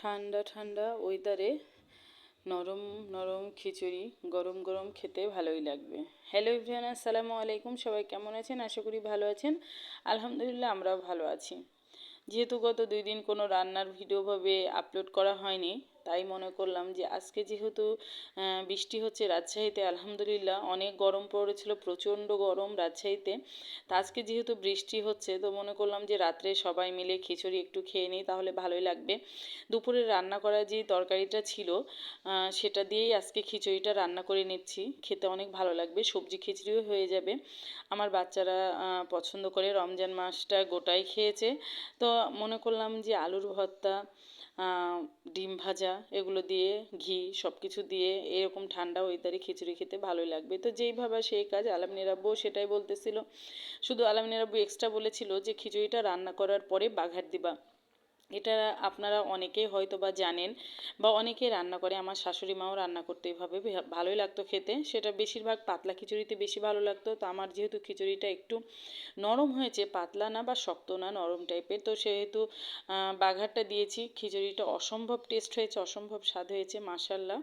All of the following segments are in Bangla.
ঠান্ডা ঠান্ডা ওয়েদারে নরম নরম খিচুড়ি, গরম গরম খেতে ভালোই লাগবে। হ্যালো ইভরিয়ান আসসালামু আলাইকুম। সবাই কেমন আছেন? আশা করি ভালো আছেন। আলহামদুলিল্লাহ, আমরাও ভালো আছি। যেহেতু গত দুই দিন কোনো রান্নার ভিডিওভাবে আপলোড করা হয়নি তাই মনে করলাম যে আজকে যেহেতু বৃষ্টি হচ্ছে রাজশাহীতে, আলহামদুলিল্লাহ অনেক গরম পড়েছিল, প্রচণ্ড গরম রাজশাহীতে। তা আজকে যেহেতু বৃষ্টি হচ্ছে, তো মনে করলাম যে রাত্রে সবাই মিলে খিচুড়ি একটু খেয়ে নিই, তাহলে ভালোই লাগবে। দুপুরে রান্না করা যে তরকারিটা ছিল সেটা দিয়েই আজকে খিচুড়িটা রান্না করে নিচ্ছি। খেতে অনেক ভালো লাগবে, সবজি খিচুড়িও হয়ে যাবে। আমার বাচ্চারা পছন্দ করে রমজান মাসটা গোটাই খেয়েছে। তো মনে করলাম যে আলুর ভর্তা ডিম ভাজা এগুলো দিয়ে ঘি সব কিছু দিয়ে এরকম ঠান্ডা ওয়েদারে খিচুড়ি খেতে ভালোই লাগবে। তো যেইভাবে সেই কাজ আলামিনের আব্বু সেটাই বলতেছিল। শুধু আলামিনের আব্বু এক্সট্রা বলেছিল যে, খিচুড়িটা রান্না করার পরে বাঘার দিবা। এটা আপনারা অনেকেই হয়তো বা জানেন বা অনেকে রান্না করে, আমার শাশুড়ি মাও রান্না করতে এভাবে ভালোই লাগতো খেতে। সেটা বেশিরভাগ পাতলা খিচুড়িতে বেশি ভালো লাগতো। তো আমার যেহেতু খিচুড়িটা একটু নরম হয়েছে, পাতলা না বা শক্ত না, নরম টাইপের তো সেহেতু বাঘারটা দিয়েছি। খিচুড়িটা অসম্ভব টেস্ট হয়েছে, অসম্ভব স্বাদ হয়েছে মাসাল্লাহ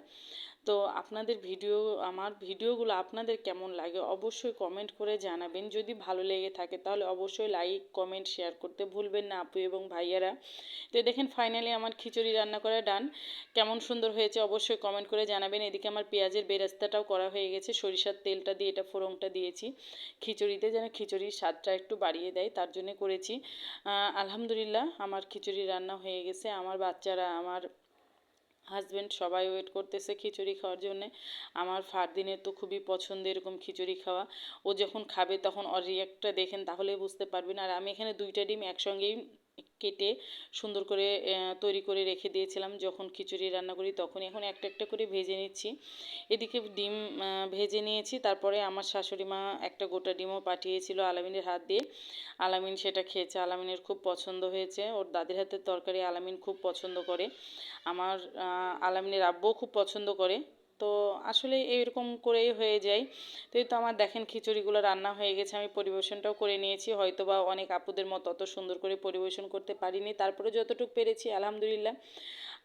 তো আপনাদের ভিডিও, আমার ভিডিওগুলো আপনাদের কেমন লাগে অবশ্যই কমেন্ট করে জানাবেন। যদি ভালো লেগে থাকে তাহলে অবশ্যই লাইক কমেন্ট শেয়ার করতে ভুলবেন না আপু এবং ভাইয়ারা। তো দেখেন ফাইনালি আমার খিচুড়ি রান্না করা ডান কেমন সুন্দর হয়েছে অবশ্যই কমেন্ট করে জানাবেন। এদিকে আমার পেঁয়াজের বেরাস্তাটাও করা হয়ে গেছে। সরিষার তেলটা দিয়ে এটা ফোড়ংটা দিয়েছি। খিচুড়িতে যেন খিচুড়ির স্বাদটা একটু বাড়িয়ে দেয়, তার জন্য করেছি। আলহামদুলিল্লাহ আমার খিচুড়ি রান্না হয়ে গেছে। আমার বাচ্চারা, আমার হাজব্যান্ড সবাই ওয়েট করতেছে খিচুড়ি খাওয়ার জন্যে। আমার ফারদিনের তো খুবই পছন্দ এরকম খিচুড়ি খাওয়া। ও যখন খাবে তখন ওর রিয়াক্টটা দেখেন তাহলে বুঝতে পারবেন। আর আমি এখানে দুইটা ডিম একসঙ্গেই কেটে সুন্দর করে তৈরি করে রেখে দিয়েছিলাম। যখন খিচুড়ি রান্না করি তখন এখন একটা একটা করে ভেজে নিচ্ছি। এদিকে ডিম ভেজে নিয়েছি। তারপরে আমার শাশুড়ি মা একটা গোটা ডিমও পাঠিয়েছিল আলামিনের হাত দিয়ে। আলামিন সেটা খেয়েছে। আলামিনের খুব পছন্দ হয়েছে। ওর দাদির হাতের তরকারি আলামিন খুব পছন্দ করে। আমার আলামিনের আব্বুও খুব পছন্দ করে। তো আসলে এরকম করেই হয়ে যায়। তো এই তো আমার দেখেন খিচুড়িগুলো রান্না হয়ে গেছে, আমি পরিবেশনটাও করে নিয়েছি হয়তো বা অনেক আপুদের মতো অত সুন্দর করে পরিবেশন করতে পারিনি তারপরে যতটুকু পেরেছি, আলহামদুলিল্লাহ।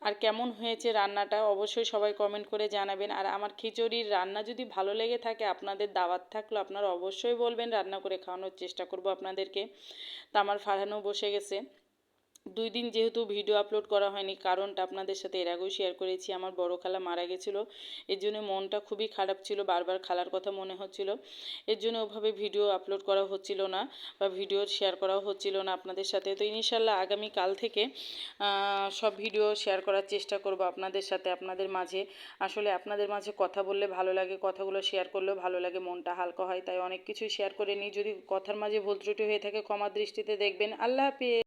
আর কেমন হয়েছে রান্নাটা অবশ্যই সবাই কমেন্ট করে জানাবেন। আর আমার খিচুড়ির রান্না যদি ভালো লেগে থাকে, আপনাদের দাওয়াত থাকল, আপনারা অবশ্যই বলবেন, রান্না করে খাওয়ানোর চেষ্টা করব আপনাদেরকে। তা আমার ফারহানও বসে গেছে। দুই দিন যেহেতু ভিডিও আপলোড করা হয়নি, কারণটা আপনাদের সাথে এর আগেও শেয়ার করেছি। আমার বড় খালা মারা গেছিল, এর জন্য মনটা খুবই খারাপ ছিল, বারবার খালার কথা মনে হচ্ছিল। এর জন্য ওভাবে ভিডিও আপলোড করা হচ্ছিল না বা ভিডিও শেয়ার করাও হচ্ছিল না আপনাদের সাথে। তো ইনশাল্লাহ আগামী কাল থেকে সব ভিডিও শেয়ার করার চেষ্টা করব আপনাদের সাথে, আপনাদের মাঝে। আসলে আপনাদের মাঝে কথা বললে ভালো লাগে, কথাগুলো শেয়ার করলেও ভালো লাগে, মনটা হালকা হয়, তাই অনেক কিছুই শেয়ার করে নিই। যদি কথার মাঝে ভুল ত্রুটি হয়ে থাকে, ক্ষমা দৃষ্টিতে দেখবেন। আল্লাহ হাফিজ।